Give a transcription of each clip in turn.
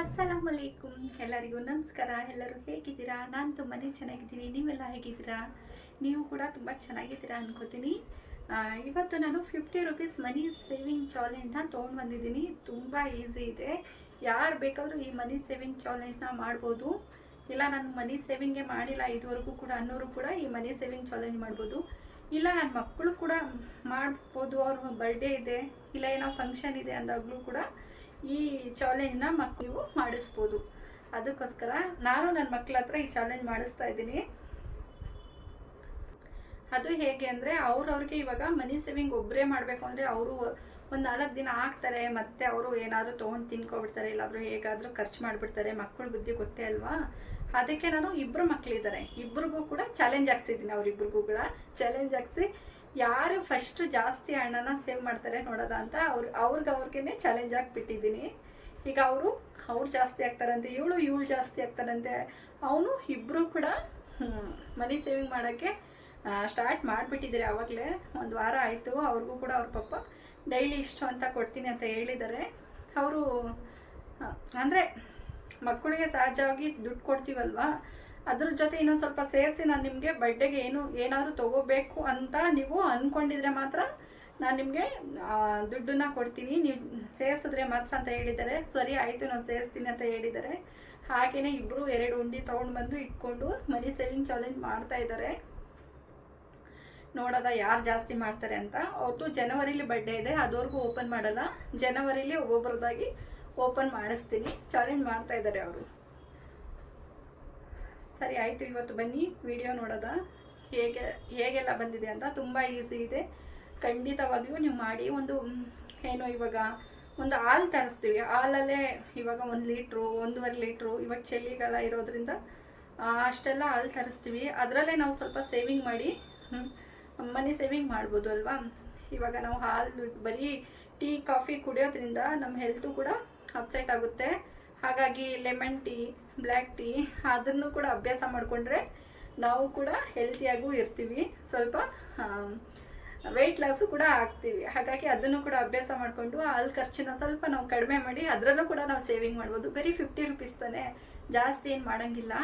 ಅಸ್ಸಲಾಮು ಅಲೈಕುಮ್ ಎಲ್ಲರಿಗೂ ನಮಸ್ಕಾರ. ಎಲ್ಲರೂ ಹೇಗಿದ್ದೀರಾ? ನಾನು ತುಂಬಾ ಚೆನ್ನಾಗಿದ್ದೀನಿ. ನೀವೆಲ್ಲ ಹೇಗಿದ್ದೀರಾ? ನೀವು ಕೂಡ ತುಂಬ ಚೆನ್ನಾಗಿದ್ದೀರಾ ಅನ್ಕೋತೀನಿ. ಇವತ್ತು ನಾನು ಫಿಫ್ಟಿ ರುಪೀಸ್ ಮನಿ ಸೇವಿಂಗ್ ಚಾಲೆಂಜ್ನ ತೊಗೊಂಡು ಬಂದಿದ್ದೀನಿ. ತುಂಬ ಈಸಿ ಇದೆ. ಯಾರು ಬೇಕಾದರೂ ಈ ಮನಿ ಸೇವಿಂಗ್ ಚಾಲೆಂಜ್ನ ಮಾಡ್ಬೋದು. ಇಲ್ಲ, ನಾನು ಮನಿ ಸೇವಿಂಗೇ ಮಾಡಿಲ್ಲ, ಇದುವರೆಗೂ ಕೂಡ ಅನ್ನೋರು ಕೂಡ ಈ ಮನಿ ಸೇವಿಂಗ್ ಚಾಲೆಂಜ್ ಮಾಡ್ಬೋದು. ಇಲ್ಲ ನನ್ನ ಮಕ್ಕಳು ಕೂಡ ಮಾಡ್ಬೋದು. ಅವ್ರ ಬರ್ಡೇ ಇದೆ. ಇಲ್ಲ, ಏನೋ ಫಂಕ್ಷನ್ ಇದೆ ಅಂದಾಗಲೂ ಕೂಡ ಈ ಚಾಲೆಂಜ್ನ ಮಕ್ಕಳು ಮಾಡಿಸ್ಬೋದು. ಅದಕ್ಕೋಸ್ಕರ ನಾನು ನನ್ನ ಮಕ್ಕಳ ಹತ್ರ ಈ ಚಾಲೆಂಜ್ ಮಾಡಿಸ್ತಾ ಇದ್ದೀನಿ. ಅದು ಹೇಗೆ ಅಂದರೆ ಅವ್ರವ್ರಿಗೆ ಇವಾಗ ಮನಿ ಸೇವಿಂಗ್ ಒಬ್ಬರೇ ಮಾಡಬೇಕು ಅಂದರೆ ಅವರು ಒಂದು ನಾಲ್ಕು ದಿನ ಹಾಕ್ತಾರೆ ಮತ್ತೆ ಅವರು ಏನಾದರೂ ತೊಗೊಂಡು ತಿನ್ಕೊಬಿಡ್ತಾರೆ, ಇಲ್ಲಾದರೂ ಹೇಗಾದರೂ ಖರ್ಚು ಮಾಡಿಬಿಡ್ತಾರೆ, ಮಕ್ಕಳ ಬುದ್ಧಿ ಗೊತ್ತೇ ಅಲ್ವಾ? ಅದಕ್ಕೆ ನಾನು ಇಬ್ಬರು ಮಕ್ಕಳಿದ್ದಾರೆ ಇಬ್ರಿಗೂ ಕೂಡ ಚಾಲೆಂಜ್ ಹಾಕ್ಸಿದ್ದೀನಿ ಅವರಿಬ್ರಿಗೂ ಕೂಡ. ಚಾಲೆಂಜ್ ಹಾಕ್ಸಿ ಯಾರು ಫಸ್ಟ್ ಜಾಸ್ತಿ ಹಣನ ಸೇವ್ ಮಾಡ್ತಾರೆ ನೋಡೋದ ಅಂತ ಅವ್ರು, ಅವ್ರಿಗೆ ಅವ್ರಿಗೇ ಚಾಲೆಂಜ್ ಹಾಕ್ಬಿಟ್ಟಿದ್ದೀನಿ ಈಗ ಅವರು, ಅವ್ರು ಜಾಸ್ತಿ ಆಗ್ತಾರಂತೆ, ಇವಳು ಇವಳು ಜಾಸ್ತಿ ಆಗ್ತಾರಂತೆ, ಅವನು ಇಬ್ಬರು ಕೂಡ ಮನಿ ಸೇವಿಂಗ್ ಮಾಡೋಕ್ಕೆ ಸ್ಟಾರ್ಟ್ ಮಾಡಿಬಿಟ್ಟಿದ್ದಾರೆ ಆವಾಗಲೇ ಒಂದು ವಾರ ಆಯಿತು, ಅವ್ರಿಗೂ ಕೂಡ ಅವ್ರ ಪಪ್ಪ ಡೈಲಿ ಇಷ್ಟು ಅಂತ ಕೊಡ್ತೀನಿ ಅಂತ ಹೇಳಿದ್ದಾರೆ. ಅವರು ಅಂದರೆ ಮಕ್ಕಳಿಗೆ ಸಹಜವಾಗಿ ದುಡ್ಡು ಕೊಡ್ತೀವಲ್ವಾ? ಅದ್ರ ಜೊತೆ ಇನ್ನೊಂದು ಸ್ವಲ್ಪ ಸೇರಿಸಿ ನಾನು ನಿಮಗೆ ಬರ್ಡೇಗೆ ಏನು, ಏನಾದರೂ ತೊಗೋಬೇಕು ಅಂತ ನೀವು ಅಂದ್ಕೊಂಡಿದ್ರೆ ಮಾತ್ರ ನಾನು ನಿಮಗೆ ದುಡ್ಡನ್ನ ಕೊಡ್ತೀನಿ. ನೀವು ಸೇರಿಸಿದ್ರೆ ಮಾತ್ರ ಅಂತ ಹೇಳಿದ್ದಾರೆ. ಸರಿ, ಆಯಿತು, ನಾನು ಸೇರಿಸ್ತೀನಿ ಅಂತ ಹೇಳಿದ್ದಾರೆ. ಹಾಗೆಯೇ ಇಬ್ಬರು ಎರಡು ಉಂಡಿ ತೊಗೊಂಡು ಬಂದು ಇಟ್ಕೊಂಡು ಮನಿ ಸೇವಿಂಗ್ ಚಾಲೆಂಜ್ ಮಾಡ್ತಾ ಇದ್ದಾರೆ. ನೋಡೋದ ಯಾರು ಜಾಸ್ತಿ ಮಾಡ್ತಾರೆ ಅಂತ. ಅವತ್ತು ಜನವರಿಲಿ ಬರ್ಡೇ ಇದೆ ಅದವರೆಗೂ ಓಪನ್ ಮಾಡಲ್ಲ. ಜನವರಿಲಿ ಒಬ್ಬೊಬ್ಬರದಾಗಿ ಓಪನ್ ಮಾಡಿಸ್ತೀನಿ. ಚಾಲೆಂಜ್ ಮಾಡ್ತಾ ಇದ್ದಾರೆ ಅವರು. ಸರಿ, ಆಯಿತು, ಇವತ್ತು ಬನ್ನಿ. ವಿಡಿಯೋ ನೋಡೋದ? ಹೇಗೆ, ಹೇಗೆಲ್ಲ ಬಂದಿದೆ ಅಂತ ತುಂಬ ಈಸಿ ಇದೆ. ಖಂಡಿತವಾಗಿಯೂ ನೀವು ಮಾಡಿ ಒಂದು, ಏನು ಇವಾಗ, ಒಂದು ಹಾಲು ತರಿಸ್ತೀವಿ. ಹಾಲಲ್ಲೇ ಇವಾಗ ಒಂದು ಲೀಟ್ರು, ಒಂದೂವರೆ ಲೀಟ್ರು ಇವಾಗ ಚಳಿಗಾಲ ಇರೋದ್ರಿಂದ ಅಷ್ಟೆಲ್ಲ ಹಾಲು ತರಿಸ್ತೀವಿ. ಅದರಲ್ಲೇ ನಾವು ಸ್ವಲ್ಪ ಸೇವಿಂಗ್ ಮಾಡಿ ಮನಿ ಸೇವಿಂಗ್ ಮಾಡ್ಬೋದು ಅಲ್ವಾ? ಇವಾಗ ನಾವು ಹಾಲು, ಬರೀ ಟೀ, ಕಾಫಿ ಕುಡಿಯೋದ್ರಿಂದ ನಮ್ಮ ಹೆಲ್ತು ಕೂಡ ಅಪ್ಸೆಟ್ ಆಗುತ್ತೆ. ಹಾಗಾಗಿ ಲೆಮನ್ ಟೀ ಬ್ಲ್ಯಾಕ್ ಟೀ ಅದನ್ನು ಕೂಡ ಅಭ್ಯಾಸ ಮಾಡಿಕೊಂಡ್ರೆ ನಾವು ಕೂಡ ಹೆಲ್ತಿಯಾಗೂ ಇರ್ತೀವಿ. ಸ್ವಲ್ಪ ವೆಯ್ಟ್ ಲಾಸು ಕೂಡ ಆಗ್ತೀವಿ. ಹಾಗಾಗಿ ಅದನ್ನು ಕೂಡ ಅಭ್ಯಾಸ ಮಾಡಿಕೊಂಡು ಹಾಲು ಖರ್ಚನ್ನ ಸ್ವಲ್ಪ ನಾವು ಕಡಿಮೆ ಮಾಡಿ ಅದರಲ್ಲೂ ಕೂಡ ನಾವು ಸೇವಿಂಗ್ ಮಾಡ್ಬೋದು. ಬರೀ ಫಿಫ್ಟಿ ರುಪೀಸ್ ತಾನೇ, ಜಾಸ್ತಿ ಏನು ಮಾಡೋಂಗಿಲ್ಲ.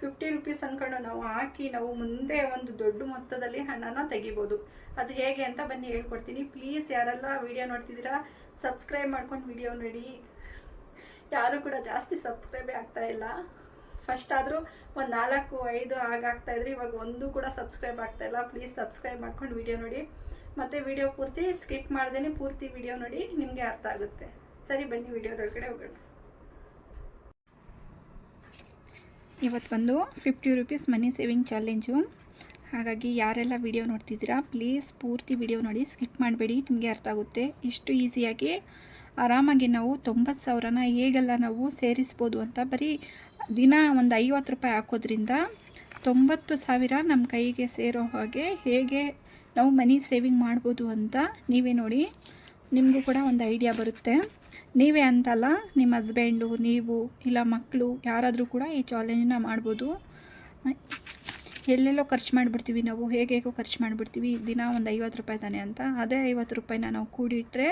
ಫಿಫ್ಟಿ ರುಪೀಸ್ ಅಂದ್ಕೊಂಡು ನಾವು ಹಾಕಿ ನಾವು ಮುಂದೆ ಒಂದು ದೊಡ್ಡ ಮೊತ್ತದಲ್ಲಿ ಹಣನ ತೆಗಿಬೋದು. ಅದು ಹೇಗೆ ಅಂತ ಬನ್ನಿ ಹೇಳ್ಕೊಡ್ತೀನಿ. ಪ್ಲೀಸ್ ಯಾರೆಲ್ಲ ವಿಡಿಯೋ ನೋಡ್ತಿದ್ದೀರಾ ಸಬ್ಸ್ಕ್ರೈಬ್ ಮಾಡ್ಕೊಂಡು ವಿಡಿಯೋ ನೋಡಿ. ಯಾರು ಕೂಡ ಜಾಸ್ತಿ ಸಬ್ಸ್ಕ್ರೈಬೇ ಆಗ್ತಾ ಇಲ್ಲ. ಫಸ್ಟ್ ಆದರೂ ಒಂದು ನಾಲ್ಕು, ಐದು ಆಗಾಗ್ತಾ ಇದ್ರೆ ಇವಾಗ ಒಂದು ಕೂಡ ಸಬ್ಸ್ಕ್ರೈಬ್ ಆಗ್ತಾ ಇಲ್ಲ. ಪ್ಲೀಸ್ ಸಬ್ಸ್ಕ್ರೈಬ್ ಮಾಡ್ಕೊಂಡು ವಿಡಿಯೋ ನೋಡಿ. ಮತ್ತು ವಿಡಿಯೋ ಪೂರ್ತಿ ಸ್ಕಿಪ್ ಮಾಡ್ದೇ ಪೂರ್ತಿ ವಿಡಿಯೋ ನೋಡಿ, ನಿಮಗೆ ಅರ್ಥ ಆಗುತ್ತೆ. ಸರಿ, ಬನ್ನಿ ವಿಡಿಯೋದೊಳಗಡೆ ಹೋಗೋಣ. ಇವತ್ತು ಬಂದು fifty rupees money saving challenge ಹಾಗಾಗಿ ಯಾರೆಲ್ಲ ವಿಡಿಯೋ ನೋಡ್ತಿದ್ದೀರಾ ಪ್ಲೀಸ್ ಪೂರ್ತಿ ವಿಡಿಯೋ ನೋಡಿ ಸ್ಕಿಪ್ ಮಾಡಬೇಡಿ. ನಿಮಗೆ ಅರ್ಥ ಆಗುತ್ತೆ. ಇಷ್ಟು ಈಸಿಯಾಗಿ ಆರಾಮಾಗಿ ನಾವು ತೊಂಬತ್ತು ಸಾವಿರನ ಹೇಗೆಲ್ಲ ನಾವು ಸೇರಿಸ್ಬೋದು ಅಂತ ಬರೀ ದಿನ ಒಂದು ಐವತ್ತು ರೂಪಾಯಿ ಹಾಕೋದ್ರಿಂದ ತೊಂಬತ್ತು ಸಾವಿರ ನಮ್ಮ ಕೈಗೆ ಸೇರೋ ಹಾಗೆ ಹೇಗೆ ನಾವು ಮನಿ ಸೇವಿಂಗ್ ಮಾಡ್ಬೋದು ಅಂತ ನೀವೇ ನೋಡಿ. ನಿಮಗೂ ಕೂಡ ಒಂದು ಐಡಿಯಾ ಬರುತ್ತೆ. ನೀವೇ ಅಂತಲ್ಲ ನಿಮ್ಮ ಹಸ್ಬೆಂಡು, ನೀವು, ಇಲ್ಲ ಮಕ್ಕಳು ಯಾರಾದರೂ ಕೂಡ ಈ ಚಾಲೆಂಜನ್ನ ಮಾಡ್ಬೋದು. ಎಲ್ಲೆಲ್ಲೋ ಖರ್ಚು ಮಾಡಿಬಿಡ್ತೀವಿ ನಾವು, ಹೇಗೆ ಹೇಗೋ ಖರ್ಚು ಮಾಡಿಬಿಡ್ತೀವಿ, ದಿನ ಒಂದು ಐವತ್ತು ರೂಪಾಯಿ ತಾನೆ ಅಂತ. ಅದೇ ಐವತ್ತು ರೂಪಾಯಿನ ನಾವು ಕೂಡಿಟ್ಟರೆ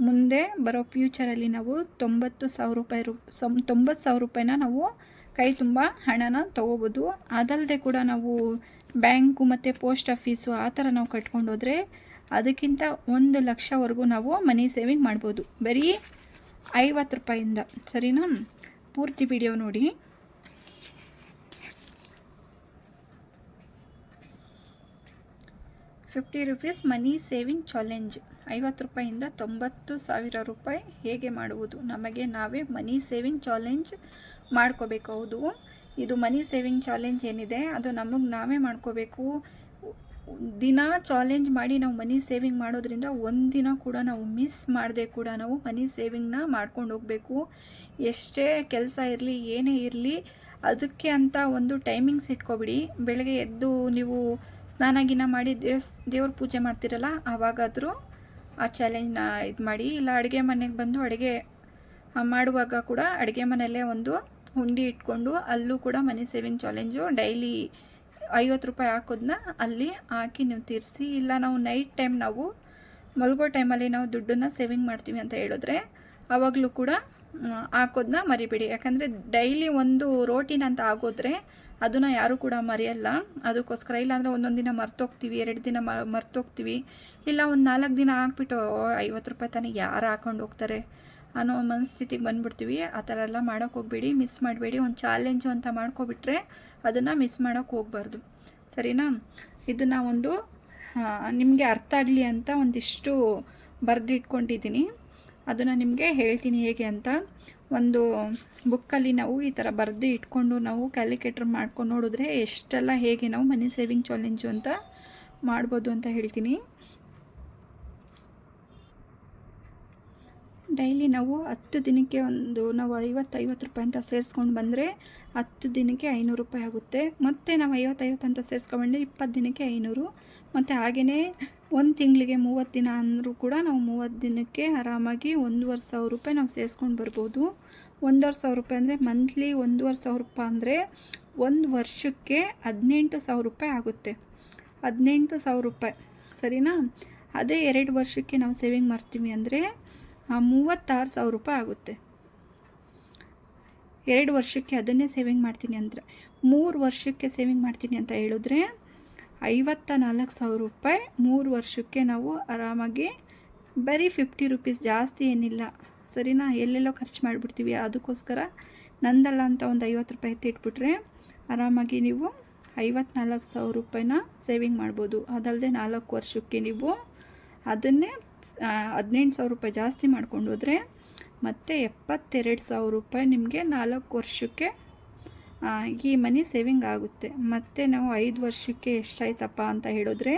ಮುಂದೆ ಬರೋ ಫ್ಯೂಚರಲ್ಲಿ ನಾವು ತೊಂಬತ್ತು ಸಾವಿರ ರೂಪಾಯಿ ರೂ ಸಮ್ ತೊಂಬತ್ತು ಸಾವಿರ ರೂಪಾಯಿನ ನಾವು ಕೈ ತುಂಬ ಹಣನ ತೊಗೋಬೋದು. ಅದಲ್ಲದೆ ಕೂಡ ನಾವು ಬ್ಯಾಂಕು ಮತ್ತು ಪೋಸ್ಟ್ ಆಫೀಸು ಆ ಥರ ನಾವು ಕಟ್ಕೊಂಡು ಹೋದರೆ ಅದಕ್ಕಿಂತ ಒಂದು ಲಕ್ಷವರೆಗೂ ನಾವು ಮನಿ ಸೇವಿಂಗ್ ಮಾಡ್ಬೋದು. ಬರೀ ಐವತ್ತು ರೂಪಾಯಿಂದ. ಸರಿನಾ? ಪೂರ್ತಿ ವಿಡಿಯೋ ನೋಡಿ. Fifty rupees money saving challenge ಐವತ್ತು ರೂಪಾಯಿಂದ ತೊಂಬತ್ತು ಸಾವಿರ ರೂಪಾಯಿ ಹೇಗೆ ಮಾಡುವುದು? ನಮಗೆ ನಾವೇ ಮನಿ ಸೇವಿಂಗ್ ಚಾಲೆಂಜ್ ಮಾಡ್ಕೋಬೇಕು, ಹೌದು. ಇದು ಮನಿ ಸೇವಿಂಗ್ ಚಾಲೆಂಜ್ ಏನಿದೆ? ಅದು ನಮಗೆ ನಾವೇ ಮಾಡ್ಕೋಬೇಕು. ದಿನ ಚಾಲೆಂಜ್ ಮಾಡಿ ನಾವು ಮನಿ ಸೇವಿಂಗ್ ಮಾಡೋದ್ರಿಂದ ಒಂದಿನ ಕೂಡ ನಾವು ಮಿಸ್ ಮಾಡದೆ ಕೂಡ ನಾವು ಮನಿ ಸೇವಿಂಗ್ನ ಮಾಡ್ಕೊಂಡು ಹೋಗಬೇಕು. ಎಷ್ಟೇ ಕೆಲಸ ಇರಲಿ, ಏನೇ ಇರಲಿ, ಅದಕ್ಕೆ ಅಂತ ಒಂದು ಟೈಮಿಂಗ್ಸ್ ಇಟ್ಕೊಬಿಡಿ. ಬೆಳಗ್ಗೆ ಎದ್ದು ನೀವು ಸ್ನಾನ ಗಿನ ಮಾಡಿ ದೇವ್ಸ್, ದೇವ್ರ ಪೂಜೆ ಮಾಡ್ತಿರಲ್ಲ, ಆವಾಗಾದರೂ ಆ ಚಾಲೆಂಜ್ನ ಇದು ಮಾಡಿ, ಇಲ್ಲ ಅಡುಗೆ ಮನೆಗೆ ಬಂದು ಅಡುಗೆ ಮಾಡುವಾಗ ಕೂಡ ಅಡುಗೆ ಮನೆಯಲ್ಲೇ ಒಂದು ಹುಂಡಿ ಇಟ್ಕೊಂಡು ಅಲ್ಲೂ ಕೂಡ ಮನಿ ಸೇವಿಂಗ್ ಚಾಲೆಂಜು ಡೈಲಿ ಐವತ್ತು ರೂಪಾಯಿ ಹಾಕೋದನ್ನ ಅಲ್ಲಿ ಹಾಕಿ ನೀವು ತೀರಿಸಿ, ಇಲ್ಲ ನಾವು ನೈಟ್ ಟೈಮ್ ನಾವು ಮಲಗೋ ಟೈಮಲ್ಲಿ ನಾವು ದುಡ್ಡನ್ನು ಸೇವಿಂಗ್ ಮಾಡ್ತೀವಿ ಅಂತ ಹೇಳಿದ್ರೆ, ಆವಾಗಲೂ ಕೂಡ ಹಾಕೋದನ್ನ ಮರಿಬೇಡಿ. ಯಾಕಂದರೆ ಡೈಲಿ ಒಂದು ರೋಟಿನ ಅಂತ ಆಗೋದ್ರೆ ಅದನ್ನು ಯಾರೂ ಕೂಡ ಮರೆಯಲ್ಲ. ಅದಕ್ಕೋಸ್ಕರ ಇಲ್ಲಾಂದರೆ ಒಂದೊಂದು ದಿನ ಮರ್ತೋಗ್ತೀವಿ, ಎರಡು ದಿನ ಮರ್ತೋಗ್ತೀವಿ. ಇಲ್ಲ ಒಂದು ನಾಲ್ಕು ದಿನ ಹಾಕ್ಬಿಟ್ಟು ಐವತ್ತು ರೂಪಾಯಿ ತಾನೇ ಯಾರು ಹಾಕೊಂಡು ಹೋಗ್ತಾರೆ ಅನ್ನೋ ಮನಸ್ಥಿತಿಗೆ ಬಂದ್ಬಿಡ್ತೀವಿ. ಆ ಥರ ಎಲ್ಲ ಮಾಡೋಕೆ ಹೋಗಬೇಡಿ, ಮಿಸ್ ಮಾಡಬೇಡಿ. ಒಂದು ಚಾಲೆಂಜು ಅಂತ ಮಾಡ್ಕೊಬಿಟ್ರೆ ಅದನ್ನು ಮಿಸ್ ಮಾಡೋಕ್ಕೆ ಹೋಗಬಾರ್ದು. ಸರಿನಾ? ಇದನ್ನು ಒಂದು ನಿಮಗೆ ಅರ್ಥ ಆಗಲಿ ಅಂತ ಒಂದಿಷ್ಟು ಬರೆದಿಟ್ಕೊಂಡಿದ್ದೀನಿ. ಅದನ್ನು ನಿಮಗೆ ಹೇಳ್ತೀನಿ ಹೇಗೆ ಅಂತ. ಒಂದು ಬುಕ್ಕಲ್ಲಿ ನಾವು ಈ ಥರ ಬರೆದು ಇಟ್ಕೊಂಡು ನಾವು ಕ್ಯಾಲ್ಕುಲೇಟರ್ ಮಾಡ್ಕೊಂಡು ನೋಡಿದ್ರೆ ಎಷ್ಟೆಲ್ಲ ಹೇಗೆ ನಾವು ಮನಿ ಸೇವಿಂಗ್ ಚಾಲೆಂಜು ಅಂತ ಮಾಡ್ಬೋದು ಅಂತ ಹೇಳ್ತೀನಿ. ಡೈಲಿ ನಾವು ಹತ್ತು ದಿನಕ್ಕೆ ಒಂದು, ನಾವು ಐವತ್ತು ಐವತ್ತು ರೂಪಾಯಿ ಅಂತ ಸೇರಿಸ್ಕೊಂಡು ಬಂದರೆ ಹತ್ತು ದಿನಕ್ಕೆ ಐನೂರು ರೂಪಾಯಿ ಆಗುತ್ತೆ. ಮತ್ತು ನಾವು ಐವತ್ತೈವತ್ತು ಅಂತ ಸೇರಿಸ್ಕೊಂಡ್ರೆ ಇಪ್ಪತ್ತು ದಿನಕ್ಕೆ ಐನೂರು. ಮತ್ತು ಹಾಗೆಯೇ ಒಂದು ತಿಂಗಳಿಗೆ ಮೂವತ್ತು ದಿನ ಅಂದರೂ ಕೂಡ ನಾವು ಮೂವತ್ತು ದಿನಕ್ಕೆ ಆರಾಮಾಗಿ ಒಂದೂವರೆ ಸಾವಿರ ರೂಪಾಯಿ ನಾವು ಸೇರಿಸ್ಕೊಂಡು ಬರ್ಬೋದು. ಒಂದೂವರೆ ಸಾವಿರ ರೂಪಾಯಿ ಅಂದರೆ ಮಂತ್ಲಿ ಒಂದೂವರೆ ಸಾವಿರ ರೂಪಾಯಿ ಅಂದರೆ ಒಂದು ವರ್ಷಕ್ಕೆ ಹದಿನೆಂಟು ಸಾವಿರ ರೂಪಾಯಿ ಆಗುತ್ತೆ. ಹದಿನೆಂಟು ಸಾವಿರ ರೂಪಾಯಿ. ಸರಿನಾ? ಅದೇ ಎರಡು ವರ್ಷಕ್ಕೆ ನಾವು ಸೇವಿಂಗ್ ಮಾಡ್ತೀವಿ ಅಂದರೆ ಮೂವತ್ತಾರು ಸಾವಿರ ರೂಪಾಯಿ ಆಗುತ್ತೆ. ಎರಡು ವರ್ಷಕ್ಕೆ ಅದನ್ನೇ ಸೇವಿಂಗ್ ಮಾಡ್ತೀನಿ ಅಂದರೆ ಮೂರು ವರ್ಷಕ್ಕೆ ಸೇವಿಂಗ್ ಮಾಡ್ತೀನಿ ಅಂತ ಹೇಳಿದ್ರೆ ಐವತ್ತ ನಾಲ್ಕು ಸಾವಿರ ರೂಪಾಯಿ ಮೂರು ವರ್ಷಕ್ಕೆ ನಾವು ಆರಾಮಾಗಿ ಬರೀ ಫಿಫ್ಟಿ ರುಪೀಸ್ ಜಾಸ್ತಿ ಏನಿಲ್ಲ. ಸರಿನಾ? ಎಲ್ಲೆಲ್ಲೋ ಖರ್ಚು ಮಾಡಿಬಿಡ್ತೀವಿ. ಅದಕ್ಕೋಸ್ಕರ ನಂದಲ್ಲ ಅಂತ ಒಂದು ಐವತ್ತು ರೂಪಾಯಿ ಎತ್ತಿಟ್ಬಿಟ್ರೆ ಆರಾಮಾಗಿ ನೀವು ಐವತ್ನಾಲ್ಕು ಸಾವಿರ ರೂಪಾಯಿನ ಸೇವಿಂಗ್ ಮಾಡ್ಬೋದು. ಅದಲ್ಲದೆ ನಾಲ್ಕು ವರ್ಷಕ್ಕೆ ನೀವು ಅದನ್ನೇ ಹದಿನೆಂಟು ಸಾವಿರ ರೂಪಾಯಿ ಜಾಸ್ತಿ ಮಾಡ್ಕೊಂಡು ಹೋದರೆ ಮತ್ತು ಎಪ್ಪತ್ತೆರಡು ಸಾವಿರ ರೂಪಾಯಿ ನಿಮಗೆ ನಾಲ್ಕು ವರ್ಷಕ್ಕೆ ಈ ಮನಿ ಸೇವಿಂಗ್ ಆಗುತ್ತೆ. ಮತ್ತು ನಾವು ಐದು ವರ್ಷಕ್ಕೆ ಎಷ್ಟಾಯ್ತಪ್ಪ ಅಂತ ಹೇಳಿದ್ರೆ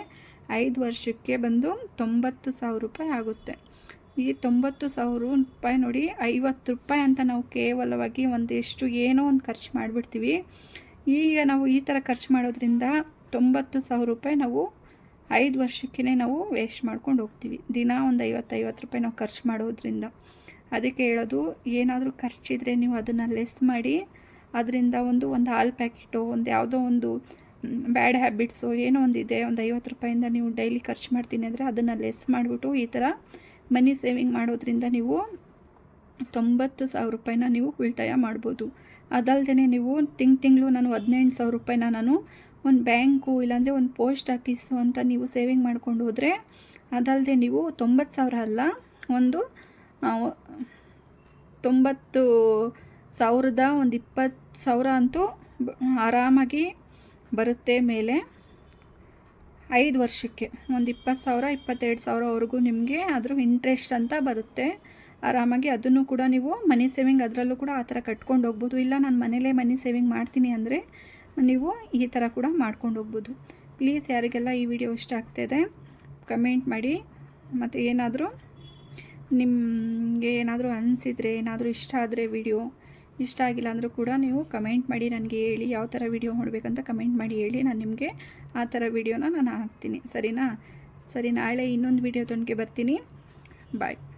ಐದು ವರ್ಷಕ್ಕೆ ಬಂದು ತೊಂಬತ್ತು ಸಾವಿರ ರೂಪಾಯಿ ಆಗುತ್ತೆ. ಈ ತೊಂಬತ್ತು ಸಾವಿರ ರೂಪಾಯಿ ನೋಡಿ ಐವತ್ತು ರೂಪಾಯಿ ಅಂತ ನಾವು ಕೇವಲವಾಗಿ ಒಂದಿಷ್ಟು ಏನೋ ಒಂದು ಖರ್ಚು ಮಾಡಿಬಿಡ್ತೀವಿ. ಈಗ ನಾವು ಈ ಥರ ಖರ್ಚು ಮಾಡೋದ್ರಿಂದ ತೊಂಬತ್ತು ಸಾವಿರ ರೂಪಾಯಿ ನಾವು ಐದು ವರ್ಷಕ್ಕೇ ನಾವು ವೇಸ್ಟ್ ಮಾಡ್ಕೊಂಡು ಹೋಗ್ತೀವಿ. ದಿನ ಒಂದು ಐವತ್ತು ಐವತ್ತು ರೂಪಾಯಿ ನಾವು ಖರ್ಚು ಮಾಡೋದ್ರಿಂದ. ಅದಕ್ಕೆ ಹೇಳೋದು, ಏನಾದರೂ ಖರ್ಚಿದ್ರೆ ನೀವು ಅದನ್ನು ಲೆಸ್ ಮಾಡಿ, ಅದರಿಂದ ಒಂದು ಒಂದು ಹಾಲು ಪ್ಯಾಕೆಟು, ಒಂದು ಯಾವುದೋ ಒಂದು ಬ್ಯಾಡ್ ಹ್ಯಾಬಿಟ್ಸು ಏನೋ ಒಂದು ಇದೆ, ಒಂದು ಐವತ್ತು ರೂಪಾಯಿಂದ ನೀವು ಡೈಲಿ ಖರ್ಚು ಮಾಡ್ತೀನಿ ಅಂದರೆ ಅದನ್ನು ಲೆಸ್ ಮಾಡಿಬಿಟ್ಟು ಈ ಥರ ಮನಿ ಸೇವಿಂಗ್ ಮಾಡೋದ್ರಿಂದ ನೀವು ತೊಂಬತ್ತು ಸಾವಿರ ರೂಪಾಯಿನ ನೀವು ಉಳಿತಾಯ ಮಾಡ್ಬೋದು. ಅದಲ್ಲದೆ ನೀವು ತಿಂಗ್ ತಿಂಗಳು ನಾನು ಹದಿನೆಂಟು ಸಾವಿರ ರೂಪಾಯಿನ ನಾನು ಒಂದು ಬ್ಯಾಂಕು ಇಲ್ಲಾಂದರೆ ಒಂದು ಪೋಸ್ಟ್ ಆಫೀಸು ಅಂತ ನೀವು ಸೇವಿಂಗ್ ಮಾಡ್ಕೊಂಡು ಹೋದರೆ ಅದಲ್ಲದೆ ನೀವು ತೊಂಬತ್ತು ಸಾವಿರ ಅಲ್ಲ, ಒಂದು ತೊಂಬತ್ತು ಸಾವಿರದ ಒಂದು ಇಪ್ಪತ್ತು ಸಾವಿರ ಅಂತೂ ಆರಾಮಾಗಿ ಬರುತ್ತೆ ಮೇಲೆ ಐದು ವರ್ಷಕ್ಕೆ. ಒಂದು ಇಪ್ಪತ್ತು ಸಾವಿರ, ಇಪ್ಪತ್ತೆರಡು ಸಾವಿರವರೆಗೂ ನಿಮಗೆ ಅದ್ರ ಇಂಟ್ರೆಸ್ಟ್ ಅಂತ ಬರುತ್ತೆ. ಆರಾಮಾಗಿ ಅದನ್ನು ಕೂಡ ನೀವು ಮನಿ ಸೇವಿಂಗ್ ಅದರಲ್ಲೂ ಕೂಡ ಆ ಥರ ಕಟ್ಕೊಂಡು ಹೋಗ್ಬೋದು. ಇಲ್ಲ, ನಾನು ಮನೇಲೇ ಮನಿ ಸೇವಿಂಗ್ ಮಾಡ್ತೀನಿ ಅಂದರೆ ನೀವು ಈ ಥರ ಕೂಡ ಮಾಡ್ಕೊಂಡು ಹೋಗ್ಬೋದು. ಪ್ಲೀಸ್ ಯಾರಿಗೆಲ್ಲ ಈ ವಿಡಿಯೋ ಇಷ್ಟ ಆಗ್ತಾಯಿದೆ ಕಮೆಂಟ್ ಮಾಡಿ. ಮತ್ತು ಏನಾದರೂ ನಿಮಗೆ ಏನಾದರೂ ಅನಿಸಿದರೆ, ಏನಾದರೂ ಇಷ್ಟ ಆದರೆ ವಿಡಿಯೋ, ಇಷ್ಟ ಆಗಿಲ್ಲ ಅಂದರೂ ಕೂಡ ನೀವು ಕಮೆಂಟ್ ಮಾಡಿ ನನಗೆ ಹೇಳಿ, ಯಾವ ಥರ ವಿಡಿಯೋ ನೋಡಬೇಕಂತ ಕಮೆಂಟ್ ಮಾಡಿ ಹೇಳಿ, ನಾನು ನಿಮಗೆ ಆ ಥರ ವಿಡಿಯೋನ ನಾನು ಹಾಕ್ತೀನಿ. ಸರಿನಾ? ಸರಿ, ನಾಳೆ ಇನ್ನೊಂದು ವಿಡಿಯೋ ತೊಗೊಂಡ್ಗೆ ಬರ್ತೀನಿ. ಬಾಯ್.